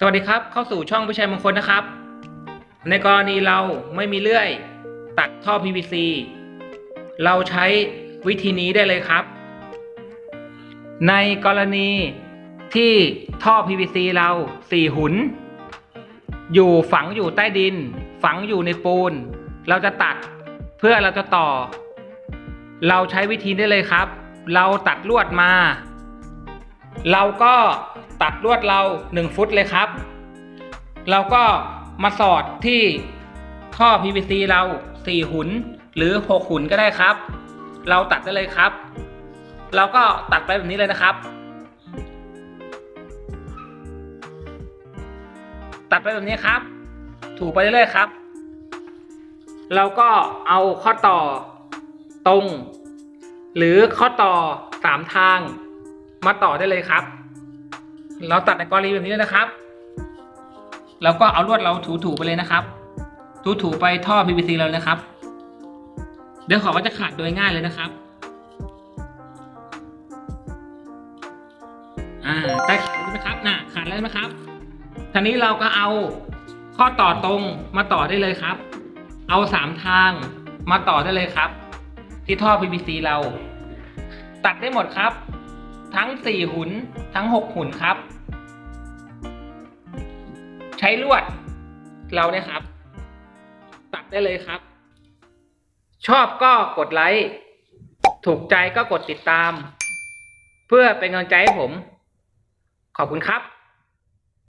สวัสดีครับ เข้าสู่ช่องผู้ชัยมงคลนะครับ ในกรณีเราไม่มีเลื่อยตัดท่อ PVC เราใช้วิธีนี้ได้เลยครับ ในกรณีที่ท่อ PVC เราสี่หุน อยู่ฝังอยู่ใต้ดิน ฝังอยู่ในปูน เราจะตัดเพื่อเราจะต่อ เราใช้วิธีได้เลยครับ เราตัดลวดมา เราก็ตัดลวดเรา 1 ฟุตเลยครับ เราก็มาสอดที่ท่อ PVC เรา 4 หุนหรือ 6 หุนก็ได้ครับ เราตัดได้เลยครับ เราก็ตัดไปแบบนี้เลยนะครับ ตัดไปแบบนี้ครับ ถูไปเรื่อยๆครับ เราก็เอาข้อต่อตรง หรือข้อต่อสามทาง มาต่อได้เลยครับ เราตัดในกรณีแบบนี้เลยนะครับเราก็เอาลวดเราถูๆไปเลยนะครับ ถูๆไปท่อ PVC เรานะครับ เดี๋ยวของก็จะขาดโดยง่ายเลยนะครับอ่าได้ขาดแล้วไหมครับน่ะขาดแล้วไหมครับทีนี้เราก็เอาข้อต่อตรงมาต่อได้เลยครับ เอาสามทางมาต่อได้เลยครับ ที่ท่อ PVC เรา ตัดได้หมดครับ ทั้งสี่หุนทั้งหกหุนครับ ใช้ลวดเราเนี่ยครับ ตัดได้เลยครับ ชอบก็กดไลค์ ถูกใจก็กดติดตาม เพื่อเป็นกำลังใจให้ผม ขอบคุณครับ